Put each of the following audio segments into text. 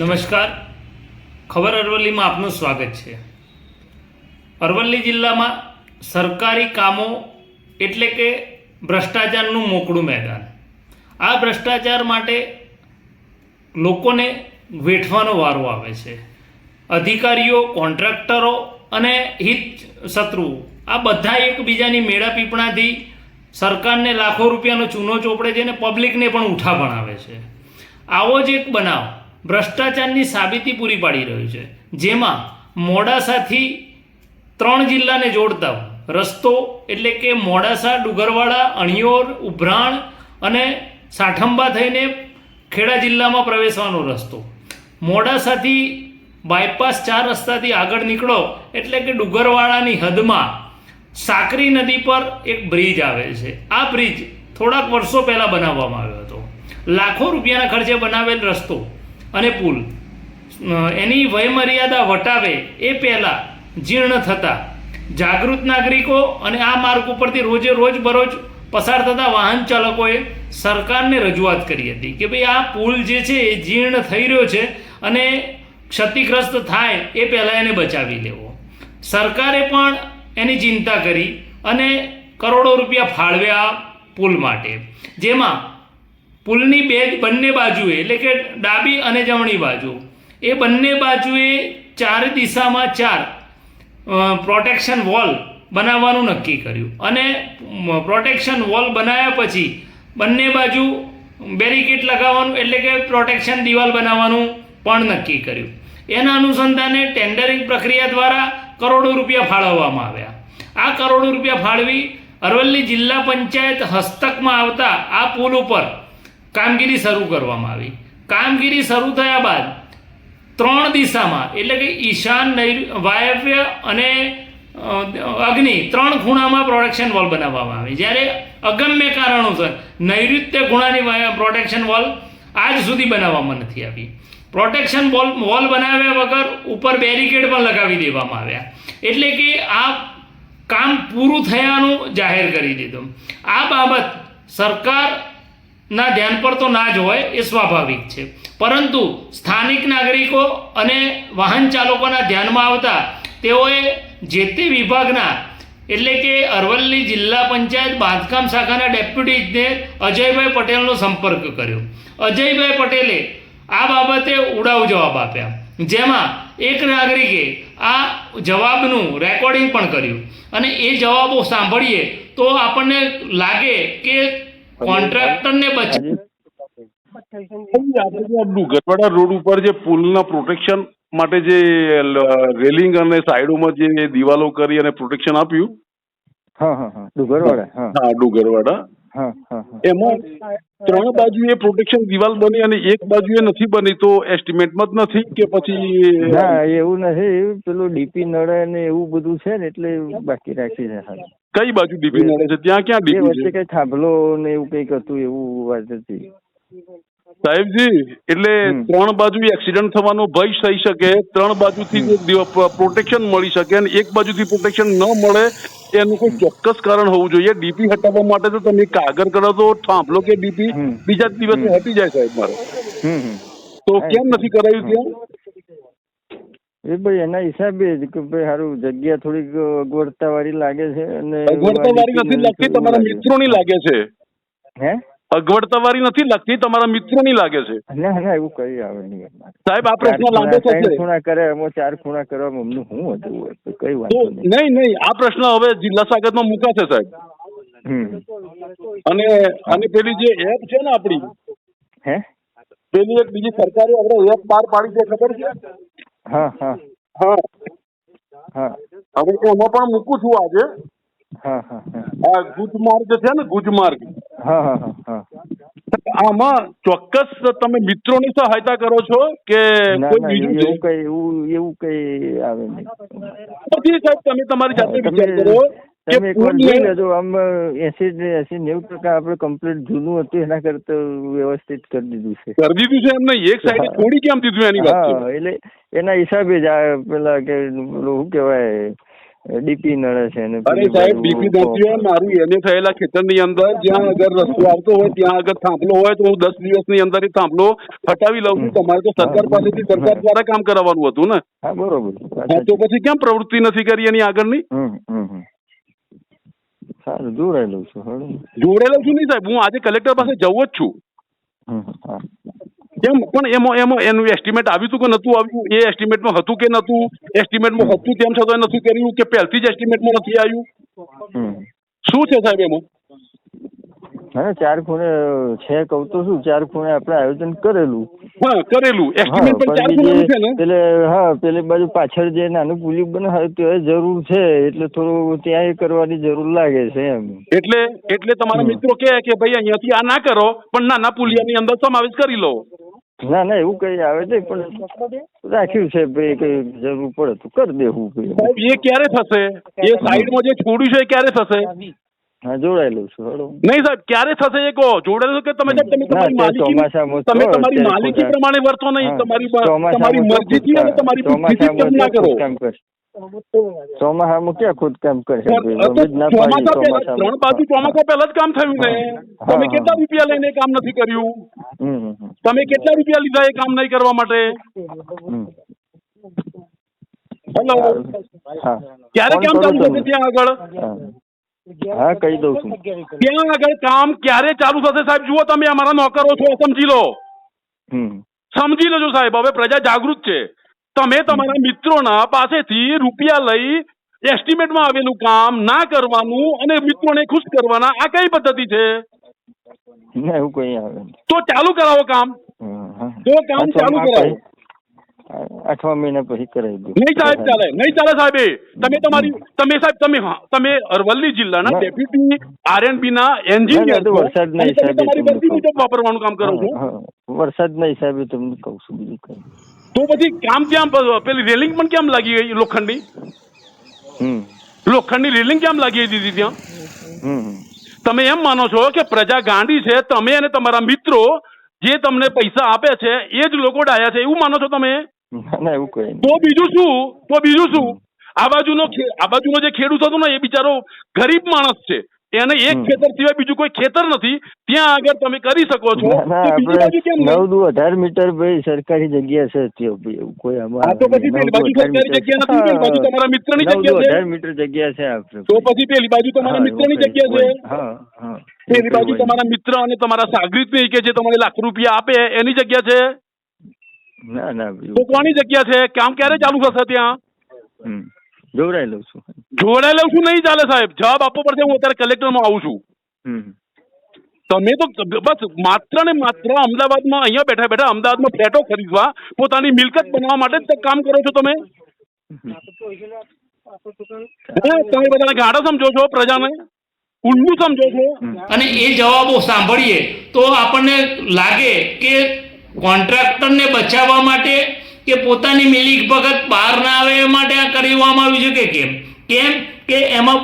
નમસ્કાર. ખબર અરવલ્લીમાં આપનું સ્વાગત છે. અરવલ્લી જિલ્લામાં સરકારી કામો એટલે કે ભ્રષ્ટાચારનું મોકળું મેદાન. આ ભ્રષ્ટાચાર માટે લોકોને વેઠવાનો વારો આવે છે. અધિકારીઓ, કોન્ટ્રાક્ટરો અને હિત શત્રુઓ આ બધા એકબીજાની મેળા પીપણાથી સરકારને લાખો રૂપિયાનો ચૂનો ચોપડે છે અને પબ્લિકને પણ ઉઠા ભણાવે છે. આવો જ એક બનાવ. ભ્રષ્ટાચારની સાબિતી પૂરી પાડી રહ્યું છે. જેમાં મોડાસાથી ત્રણ જિલ્લાને જોડતા રસ્તો એટલે કે મોડાસા, ડુગરવાડા, અણિયોર, ઉભરાણ અને સાઠંબા થઈને ખેડા જિલ્લામાં પ્રવેશવાનો રસ્તો. મોડાસાથી બાયપાસ ચાર રસ્તાથી આગળ નીકળો એટલે કે ડુગરવાડાની હદમાં સાકરી નદી પર એક બ્રિજ આવે છે. આ બ્રિજ થોડાક વર્ષો પહેલાં બનાવવામાં આવ્યો હતો. લાખો રૂપિયાના ખર્ચે બનાવેલ રસ્તો અને પુલ. એની વયમર્યાદા વટાવે એ પહેલાં જીર્ણ થતા. જાગૃત નાગરિકો અને આ માર્ગ ઉપરથી રોજે રોજ બરોજ પસાર થતા વાહન ચાલકોએ સરકારને રજૂઆત કરી હતી કે ભાઈ આ પુલ જે છે એ જીર્ણ થઈ રહ્યો છે અને ક્ષતિગ્રસ્ત થાય એ પહેલાં એને બચાવી લેવો. સરકારે પણ એની ચિંતા કરી અને કરોડો રૂપિયા ફાળવ્યા પુલ માટે. જેમાં પુલની બે બંને બાજુએ, એટલે કે ડાબી અને જમણી બાજુ. એ બંને બાજુએ ચાર દિશામાં ચાર પ્રોટેક્શન વોલ બનાવવાનું નક્કી કર્યું. અને પ્રોટેક્શન વોલ બનાવ્યા પછી બંને બાજુ બેરિકેડ લગાવવાનું, એટલે કે પ્રોટેક્શન દિવાલ બનાવવાનું પણ નક્કી કર્યું. એના અનુસંધાને ટેન્ડરિંગ પ્રક્રિયા દ્વારા કરોડો રૂપિયા ફાળવવામાં આવ્યા. આ કરોડો રૂપિયા ફાળવી અરવલ્લી જિલ્લા પંચાયત હસ્તકમાં આવતા આ પુલ ઉપર કામગીરી શરૂ કરવામાં આવી. કામગીરી શરૂ થયા બાદ ત્રણ દિશામાં, એટલે કે ઈશાન નૈ વાયવ્ય અને અગ્નિ ત્રણ ખૂણામાં પ્રોટેક્શન વોલ બનાવવામાં આવી. જ્યારે અગમ્ય કારણોસર નૈઋત્ય ખૂણાની પ્રોટેક્શન વોલ આજ સુધી બનાવવામાં નથી આવી. પ્રોટેક્શન વોલ વોલ બનાવ્યા વગર ઉપર બેરિકેડ પણ લગાવી દેવામાં આવ્યા. એટલે કે આ કામ પૂરું થયાનું જાહેર કરી દીધું. આ બાબત સરકારના ધ્યાન પર તો ના જ હોય એ સ્વાભાવિક છે. પરંતુ સ્થાનિક નાગરિકો અને વાહન ચાલકોના ધ્યાનમાં આવતા તેઓએ જે તે વિભાગના એટલે કે અરવલ્લી જિલ્લા પંચાયત બાંધકામ શાખાના ડેપ્યુટી ઇજનેર અજયભાઈ પટેલનો સંપર્ક કર્યો. અજયભાઈ પટેલે આ બાબતે ઉડાવ જવાબ આપ્યા. જેમાં એક નાગરિકે આ જવાબનું રેકોર્ડિંગ પણ કર્યું. અને એ જવાબો સાંભળીએ તો આપણને લાગે કે કોન્ટ્રાક્ટરને બચાવ આપણે જે આ ડુંગરવાડા રોડ ઉપર જે પુલના પ્રોટેક્શન માટે જે રેલિંગ અને સાઈડોમાં જે દિવાલો કરી અને પ્રોટેક્શન આપ્યું. હા હા હા. ડુંગરવાડા હા. હા ડુંગરવાડા. એમાં ત્રણ બાજુએ પ્રોટેક્શન દિવાલ બની અને એક બાજુએ નથી બની તો એસ્ટિમેટમાં જ નથી કે પછી ના એવું નથી. પેલું ડીપી નળે ને એવું બધું છે ને એટલે બાકી રાખી છે કઈ બાજુ ડીપી નડે છે? ત્યાં ક્યાં ડીપી છે? વચ્ચે કઈ થાંભલો ને એવું કંઈક હતું એવું વાત હતી. સાહેબજી એટલે ત્રણ બાજુ એક્સિડન્ટ થવાનો ભય થઈ શકે ત્રણ બાજુથી પ્રોટેક્શન મળી શકે અને એક બાજુથી પ્રોટેક્શન ન મળે એનું કોઈ ચોક્કસ કારણ હોવું જોઈએ. ડીપી હટાવવા માટે તો તમે કાગર કરો તો થાંભલો કે ડીપી બીજા જ દિવસે હટી જાય સાહેબ મારે. તો કેમ નથી કરાયું ત્યાં? એ ભાઈ એના હિસાબે જ કે ભાઈ સારું જગ્યા થોડીક અગવડતા વાળી લાગે છે અને અગવડતા વાળી નથી લાગતી તમારા મિત્રો ની લાગે છે. હે? અગવડતા વાળી નથી લાગતી તમારા મિત્રની લાગે છે. ના ના એવું કઈ આવે નહીં સાહેબ આ પ્રશ્ન લાંબો છે થશે ખૂણા કરે એમાં ચાર ખૂણા કરવામાં અમને શું હતું હોય? કઈ વાત નહીં. નહીં નહીં આ પ્રશ્ન હવે જિલ્લા સાગરમાં મુકાશે સાહેબ. અને અને પેલી જે એપ છે ને આપણી હે? પેલી એક બીજી સરકારે આપણે એપ બહાર પાડી છે ખબર છે? હા હા. હા. હા. હવે એમાં પણ મૂકું છું આજે. હા હા હા. આ ગુજ માર્ગ છે ને ગુજ માર્ગ હા હા હા આમાં ચોક્કસ તમે મિત્રોની સહાયતા કરો છો કે કોઈ બીજું એવું કઈ એવું એવું કઈ આવે નહીં. પછી સાહેબ તમે તમારી જાતે વિચાર કરો તમે એક જોઈ લેજો આમ એસી એસી નેવું ટકા આપણે કમ્પ્લીટ જૂનું હતું એના કરતા વ્યવસ્થિત કરી દીધું છે. કરી દીધું છે એમ એક સાઈડ. થોડી કેમ દીધું એની વાત એટલે એના હિસાબે જ આ પેલા કે શું કહેવાય ડીપી નળે છે અને અરે સાહેબ ડીપી નથી હોય મારું એને થયેલા ખેતરની અંદર જ્યાં અગર રસ્તો આવતો હોય ત્યાં અગર થાંભલો હોય તો હું દસ દિવસની અંદર એ થાંભલો હટાવી લઉં છું. તમારે તો સરકાર પાસેથી સરકાર દ્વારા કામ કરાવવાનું હતું ને? હા બરોબર. હા તો પછી કેમ પ્રવૃત્તિ નથી કરી એની આગળની. સારું જોડાઈ છું જોડેલો છું નહીં સાહેબ હું આજે કલેક્ટર પાસે જવું જ છું. હા. કેમ પણ એમાં એમાં એનું એસ્ટિમેટ આવ્યું હતું કે નતું આવ્યું? એ એસ્ટિમેટમાં હતું કે નતું એસ્ટિમેટમાં હતું તેમ છતાં નથી કર્યું કે પહેલથી જ એસ્ટિમેટમાં નથી આવ્યું? શું છે સાહેબ એમાં? હા ચાર ખૂણે છે કહું તો શું ચાર ખૂણે આપણે આયોજન કરેલું. હા કરેલું. હા એસ્ટિમેટ પણ ચાર પણ છે ને? પેલે હા પેલી બાજુ પાછળ જે નાનું પુલી બનાવે તો એ જરૂર છે એટલે થોડું ત્યાં એ કરવાની જરૂર લાગે છે એમ. એટલે એટલે તમારા મિત્રો કહે કે ભાઈ અહીંયાથી આ ના કરો પણ નાના પુલિયાની અંદર સમાવેશ કરી લો. ના ના એવું કઈ આવે છે પણ રાખ્યું છે ભાઈ કઈ જરૂર પડે તો કરી દેવું ભાઈ સાહેબ એ ક્યારે થશે? એ સાઈડમાં જે છોડ્યું છે એ ક્યારે થશે? હા જોડાઈ લઉં છું હળો. નહીં સાહેબ ક્યારે થશે એ કહો? જોડાયેલું કે તમે તમે તમારી માલિકી તમે તમારી માલિકી પ્રમાણે વર્તો નહીં તમારી તમારી મરજીથી અને તમારી બુદ્ધિથી કામ ના કરે. ચોમાસામાં ક્યાં કરે પાડીએ ચોમાસા પહેલા ત્રણ બાજુ ચોમાસા પહેલા જ કામ થયું ને? તમે કેટલા રૂપિયા લઈને કામ નથી કર્યું. તમે કેટલા રૂપિયા લીધા એ કામ નહીં કરવા માટે? હેલો. ક્યારે કામ ચાલુ થશે ત્યાં આગળ? હા. કહી દઉં છું. ત્યાં આગળ કામ ક્યારે ચાલુ થશે સાહેબ? જુઓ તમે અમારા નોકરો છો સમજી લો. સમજી લેજો સાહેબ હવે પ્રજા જાગૃત છે. તમે તમારા મિત્રોના પાસેથી રૂપિયા લઈ એસ્ટિમેટમાં આવેલું કામ ના કરવાનું અને મિત્રોને ખુશ કરવાના આ કઈ પદ્ધતિ છે? એવું કઈ આવે તો ચાલુ કરાવો કામ. તો કામ ચાલુ કરાવો. અઠવા મહિના પછી કરાવી દઉં નહીં સાહેબ ચાલે. નહીં ચાલે સાહેબ તમે તમારી તમે સાહેબ તમે હા, તમે અરવલ્લી જિલ્લાના. ડેપ્યુટી આરએનબી ના એન્જિનિયર વરસાદ નહીં, સાહેબ, તમારી બધી મુજબ વાપરવાનું કામ કરો છો. વરસાદ નહીં સાહેબ તમને કહું છું બીજું કઈ તો પછી કામ ત્યાં પેલી રેલિંગ પણ કેમ લાગી ગઈ લોખંડની? લોખંડની રેલિંગ કેમ લાગી દીધી ત્યાં. તમે એમ માનો છો કે પ્રજા ગાંડી છે તમે અને તમારા મિત્રો જે તમને પૈસા આપે છે એ જ લોકો ડાયા છે એવું માનો છો તમે? તો બીજું શું? તો બીજું શું? આ બાજુનો આ બાજુનો જે ખેડૂત હતો ને એ બિચારો ગરીબ માણસ છે. એને એક ખેતર સિવાય બીજું કોઈ ખેતર નથી. ત્યાં આગળ તમે કરી શકો છો? નવ દુ અઢાર મીટર ભાઈ સરકારી જગ્યા છે કોઈ આમાં તો પછી પેલી બાજુ સરકારી જગ્યા નથી, બાજુ તમારા મિત્રની ની જગ્યા છે. અઢાર મીટર જગ્યા છે તો પછી પેલી બાજુ તમારા મિત્રની જગ્યા છે? હોય. હા હા પેલી બાજુ તમારા મિત્ર અને તમારા સાગરીત કે જે તમારે લાખ રૂપિયા આપે એની જગ્યા છે? ના ના તો કોની જગ્યા છે? કામ ક્યારે ચાલુ થશે ત્યાં? હમ. જોવડાઈ લઉં છું. જોવડાવી લઉં છું નહીં ચાલે સાહેબ. જવાબ આપવો પડશે હું અત્યારે કલેક્ટરમાં આવું છું. તમે તો બસ માત્ર ને માત્ર અમદાવાદમાં અહીંયા બેઠા બેઠા અમદાવાદમાં ફ્લેટો ખરીદવા પોતાની મિલકત બનાવવા માટે જ કામ કરો છો તમે? હે? તમે બધાને ગાઢો સમજો છો પ્રજાને? ઊંડું સમજો છો. અને એ જવાબો સાંભળીએ તો આપણને લાગે કે કોન્ટ્રાક્ટરને બચાવવા માટે કે પોતાની મિલી ભગત બહાર ના આવે એ માટે આ કરવામાં આવ્યું છે કે કેમ? કેમ કે એમાં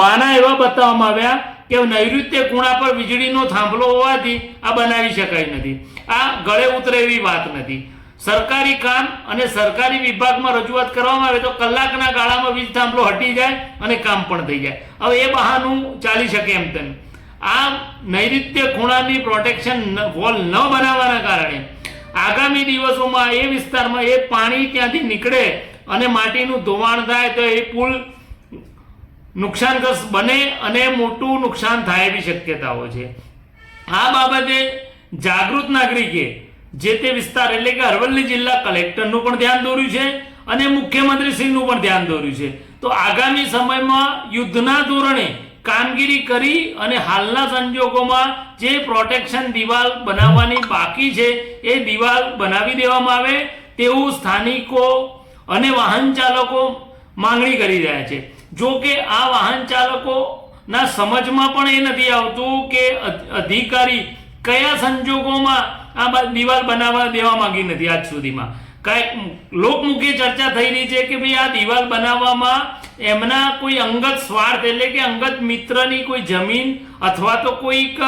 બાના એવા બતાવવામાં આવ્યા કે નૈઋત્ય ખૂણા પર વીજળીનો થાંભલો હોવાથી આ બનાવી શકાય નથી. આ ગળે ઉતરે એવી વાત નથી. સરકારી કામ અને સરકારી વિભાગમાં રજૂઆત કરવામાં આવે તો કલાકના ગાળામાં વીજ થાંભલો હટી જાય અને કામ પણ થઈ જાય. હવે એ બહાનું ચાલી શકે એમ તેમ. આ નૈઋત્ય ખૂણાની પ્રોટેક્શન વોલ ન બનાવવાના કારણે આગામી દિવસોમાં એ વિસ્તારમાં એ પાણી ત્યાંથી નીકળે અને માટીનું ધોવાણ થાય તો એ પુલ નુકસાનગ્રસ્ત બને અને મોટું નુકસાન થાય એવી શક્યતાઓ છે. આ બાબતે જાગૃત નાગરિકે જે તે વિસ્તાર એટલે કે અરવલ્લી જિલ્લા કલેક્ટરનું પણ ધ્યાન દોર્યું છે અને મુખ્યમંત્રીશ્રીનું પણ ધ્યાન દોર્યું છે. તો આગામી સમયમાં યુદ્ધના ધોરણે કામગીરી કરી અને હાલના સંજોગોમાં જે પ્રોટેક્શન દિવાલ બનાવવાની બાકી છે, એ દિવાલ બનાવી દેવામાં આવે તેવું સ્થાનિકો અને વાહન ચાલકો માંગણી કરી રહ્યા છે. જો કે આ વાહન ચાલકોના સમજમાં પણ એ નથી આવતું કે અધિકારી કયા સંજોગોમાં આ દિવાલ બનાવવા દેવા માંગી નથી આજ સુધીમાં. કાંઈક લોકમુખી ચર્ચા થઈ રહી છે કે ભાઈ આ દિવાલ બનાવવામાં એમના કોઈ અંગત સ્વાર્થ એટલે કે અંગત મિત્રની કોઈ જમીન અથવા તો કોઈક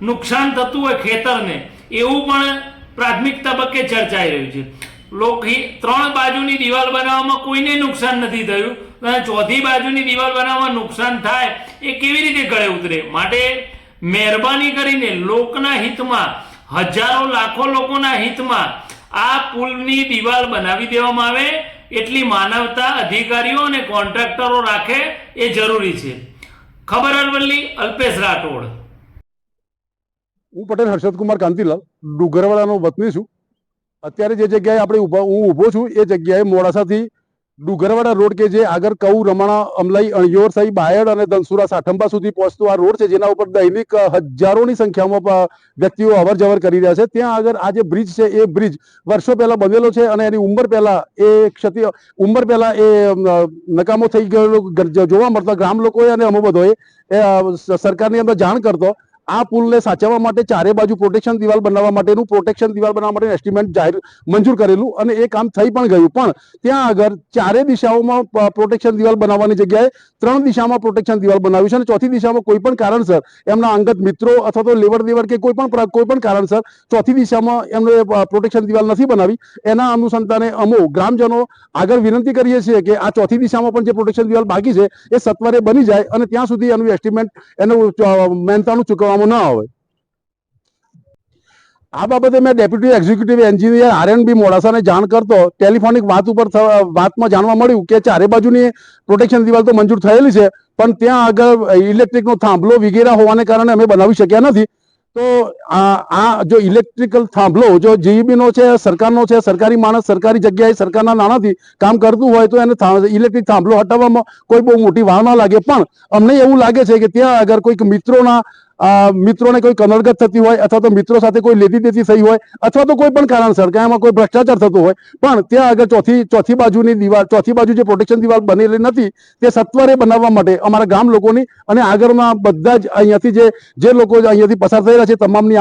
નુકસાન થતું હોય ખેતરને, એવું પણ પ્રાથમિક તબક્કે ચર્ચાઈ રહ્યું છે. લોક ત્રણ બાજુની દિવાલ બનાવવામાં કોઈને નુકસાન નથી થયું. અને ચોથી બાજુની દિવાલ બનાવવામાં નુકસાન થાય એ કેવી રીતે ગળે ઉતરે? માટે મહેરબાની કરીને લોકના હિતમાં, હજારો લાખો લોકોના હિતમાં આ પુલની દિવાલ બનાવી દેવામાં આવે, એટલી માનવતા અધિકારીઓ અને કોન્ટ્રાક્ટરો રાખે એ જરૂરી છે. ખબર અરવલ્લી? અલ્પેશ રાઠોડ. હું પટેલ હર્ષદકુમાર કાંતિલાલ, ડુગરવાડાનો વતની છું. અત્યારે જે જગ્યાએ આપણે ઊભા હું ઊભો છું, એ જગ્યાએ મોડાસાથી ડુગરવાડા રોડ કે જે આગળ કઉ, રમાણા, અમલાઈ, અણિયોર સાહી બાયડ અને ધનસુરા સાઠંબા સુધી પહોંચતો આ રોડ છે, જેના ઉપર દૈનિક હજારોની સંખ્યામાં વ્યક્તિઓ અવર જવર કરી રહ્યા છે. ત્યાં આગળ આ જે બ્રિજ છે, એ બ્રિજ વર્ષો પહેલા બનેલો છે અને એની ઉંમર પહેલા એ ક્ષતિ ઉંમર પહેલા એ નકામો થઈ ગયેલો જોવા મળતો. ગ્રામ લોકોએ અને અમો બધોએ સરકારની અંદર જાણ કરતો. આ પુલને સાચવવા માટે ચારે બાજુ પ્રોટેક્શન દિવાલ બનાવવા માટેનું પ્રોટેક્શન દિવાલ બનાવવા માટે એસ્ટિમેટ જાહેર મંજૂર કરેલું અને એ કામ થઈ પણ ગયું. પણ ત્યાં આગળ ચારે દિશાઓમાં પ્રોટેક્શન દિવાલ બનાવવાની જગ્યાએ ત્રણ દિશામાં પ્રોટેક્શન દિવાલ બનાવ્યું છે અને ચોથી દિશામાં કોઈ પણ કારણસર એમના અંગત મિત્રો અથવા તો લેવડ દેવડ કે કોઈ પણ કોઈ પણ કારણસર ચોથી દિશામાં એમને પ્રોટેક્શન દિવાલ નથી બનાવી. એના અનુસંધાને અમો ગ્રામજનો આગળ વિનંતી કરીએ છીએ કે આ ચોથી દિશામાં પણ જે પ્રોટેક્શન દિવાલ બાકી છે એ સત્વરે બની જાય અને ત્યાં સુધી એનું એસ્ટિમેટ એનું અ, મહેનતાણું ચૂકવવામાં ન આવે આ બાબતે મેં ડેપ્યુટી એક્ઝિક્યુટિવ એન્જિનિયર આરએનબી મોડાસાને જાણ કરતો, ટેલિફોનિક વાત ઉપર વાતમાં જાણવા મળ્યું કે ચારે બાજુની પ્રોટેક્શન દિવાલ તો મંજૂર થયેલી છે, પણ ત્યાં આગળ ઇલેક્ટ્રિકનો થાંભલો વગેરે હોવાને કારણે અમે બનાવી શક્યા નથી. તો આ જો ઇલેક્ટ્રિકલ થાંભલો, જો જીઈબીનો છે, સરકારનો છે, સરકારી માણસ, સરકારી જગ્યાએ સરકારના નાણાંથી કામ કરતું હોય તો એને ઇલેક્ટ્રિક થાંભલો હટાવવામાં કોઈ બહુ મોટી વાર ના લાગે. પણ અમને એવું લાગે છે કે ત્યાં આગળ કોઈક મિત્રોના મિત્રોને કોઈ કનડગત થતી હોય અથવા તો મિત્રો સાથે કોઈ લેતી દેતી થઈ હોય અથવા તો કોઈ પણ કારણસર, કે એમાં કોઈ ભ્રષ્ટાચાર થતો હોય, પણ ત્યાં આગળ ચોથી ચોથી બાજુની દિવાલ, ચોથી બાજુ જે પ્રોટેક્શન દિવાલ બનેલી નથી, તે સત્વરે બનાવવા માટે અમારા ગામ લોકોની અને આગળના બધા જ અહીંયાથી જે લોકો અહીંયાથી પસાર થઈ રહ્યા છે, તમામની